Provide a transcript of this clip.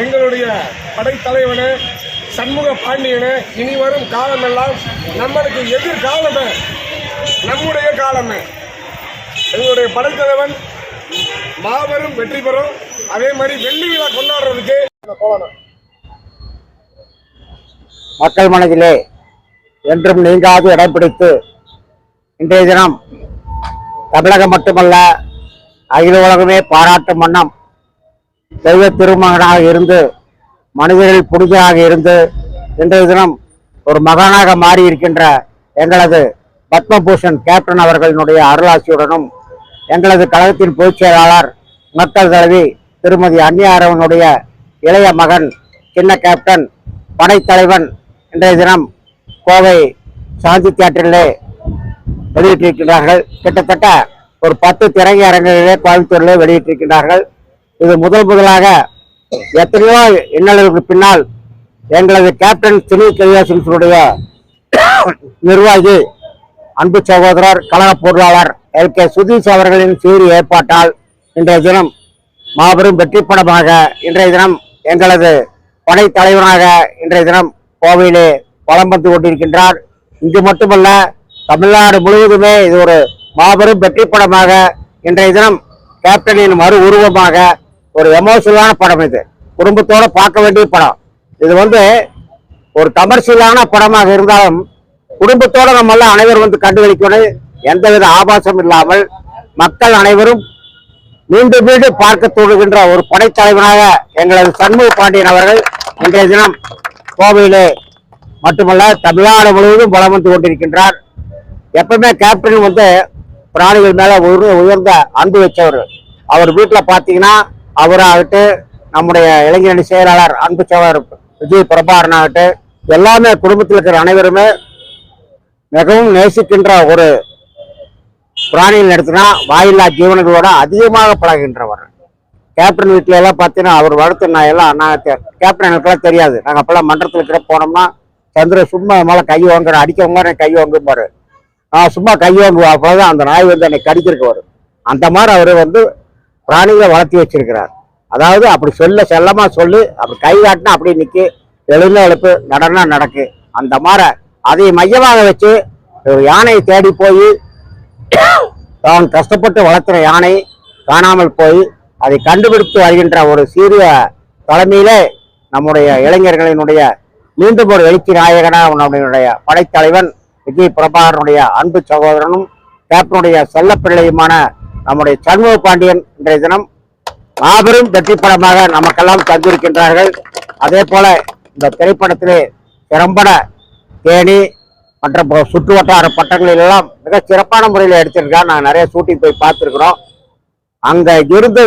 எங்களுடைய படைத்தலைவனு சண்முக பாண்டியன இனி வரும் காலமெல்லாம் நம்மளுக்கு எதிர்காலமே நம்முடைய காலமே. எங்களுடைய படைத்தலைவன் மாபெரும் வெற்றி பெறும். அதே மாதிரி வெள்ளி விழா கொண்டாடுறதுக்கு மக்கள் மனதிலே என்றும் நீங்காது இடம் பிடித்து இன்றைய தினம் தமிழகம் மட்டுமல்ல அகில உலகமே பாராட்டும் வண்ணம் தெய்வ திருமகனாக இருந்து மனிதர்கள் புனிதராக இருந்து இன்றைய தினம் ஒரு மகானாக மாறி இருக்கின்ற எங்களது பத்மபூஷன் கேப்டன் அவர்களினுடைய அருளாசியுடனும் எங்களது கழகத்தின் பொதுச் செயலாளர் மக்கள் தலைவி திருமதி அந்நியாரவனுடைய இளைய மகன் சின்ன கேப்டன் படைத்தலைவன் இன்றைய தினம் கோவை சாந்தி தியேட்டரிலே வெளியிட்டிருக்கிறார்கள் கிட்டத்தட்ட ஒரு பத்து திரையரங்குகளிலே கோயம்புத்தூரிலே வெளியிட்டிருக்கிறார்கள் இது முதல் முதலாக எத்தனையோ இன்னல்களுக்கு பின்னால் எங்களது கேப்டன் சினி கையாசினுடைய நிர்வாகி அன்பு சகோதரர் கழக பொருளாளர் எல். கே. சுதீஷ் அவர்களின் சீரி ஏற்பாட்டால் இன்றைய தினம் மாபெரும் வெற்றி படமாக இன்றைய தினம் எங்களது படை தலைவராக இன்றைய தினம் கோவையிலே வலம் வந்து கொண்டிருக்கின்றார். இங்கு மட்டுமல்ல தமிழ்நாடு முழுவதுமே இது ஒரு மாபெரும் வெற்றி படமாக இன்றைய தினம் கேப்டனின் மறு உருவமாக ஒரு எமோஷனலான படம் இது. குடும்பத்தோட பார்க்க வேண்டிய படம். இது வந்து ஒரு கமர்ஷியலான படமாக இருந்தாலும் குடும்பத்தோட நம்ம எல்லாம் அனைவரும் வந்து கண்டுகளிக்கணும். எந்தவித ஆபாசம் இல்லாமல் மக்கள் அனைவரும் மீண்டும் மீண்டும் பார்க்க தோணுகின்ற ஒரு படைத்தலைவனாக எங்களது சண்முக பாண்டியன் அவர்கள் இன்றைய தினம் கோவையிலே மட்டுமல்ல தமிழ்நாடு முழுவதும் பலம் வந்து கொண்டிருக்கின்றார். எப்பவுமே கேப்டன் வந்து பிராணிகள் மேல உயர்ந்த அன்பு வச்சவர். அவர் வீட்டில் பார்த்தீங்கன்னா அவராகட்டு நம்முடைய இளைஞரணி செயலாளர் அன்பு சோழர் விஜய் பிரபாகரன் ஆகட்டும் எல்லாமே குடும்பத்தில் இருக்கிற அனைவருமே மிகவும் நேசிக்கின்ற ஒரு பிராணிகள் எடுத்துனா வாயில்லா ஜீவனங்களோட அதிகமாக பழகுகின்றவர். கேப்டன் வீட்டில எல்லாம் பார்த்தீங்கன்னா அவர் வளர்த்து நான் எல்லாம் நான் கேப்டன் எனக்குலாம் தெரியாது. நாங்கள் அப்பெல்லாம் மன்றத்தில் இருக்கிற போனோம்னா சந்திர சும்மா மேலே கை வாங்குற அடிக்கவங்க கை வாங்கும்பாரு. நான் சும்மா கை வாங்குவா அப்போதான் அந்த நாய் வந்து என்னை கடிக்கிறதுக்கு வரும். அந்த மாதிரி அவர் வந்து பிராணிகளை வளர்த்தி வச்சிருக்கிறார். அதாவது அப்படி சொல்ல செல்லமா சொல்லு அப்படி கை காட்டினா அப்படியே நிற்கு எழுந்த எழுப்பு நடனா நடக்கு. அந்த மாதிரி அதை மையமாக வச்சு ஒரு யானையை தேடி போய் தான் கஷ்டப்பட்டு வளர்த்துற யானை காணாமல் போய் அதை கண்டுபிடித்து வருகின்ற ஒரு சீரிய தலைமையிலே நம்முடைய இளைஞர்களினுடைய மீண்டும் ஒரு எழுச்சி நாயகனாக நம்முடைய படைத்தலைவன் விஜய் பிரபாகரனுடைய அன்பு சகோதரனும் கேப்டனுடைய செல்லப்பிள்ளையுமான நம்முடைய சண்முக பாண்டியன் இன்றைய தினம் மாபெரும் வெற்றி படமாக நமக்கெல்லாம் தந்திருக்கின்றார்கள். அதே போல இந்த திரைப்படத்திலே திறம்பட தேனி மற்ற சுற்று வட்டார பட்டங்களில் எல்லாம் மிக சிறப்பான முறையில் எடுத்திருக்கான் நான் நிறைய ஷூட்டிங் போய் பார்த்துருக்குறோம். அங்கே இருந்து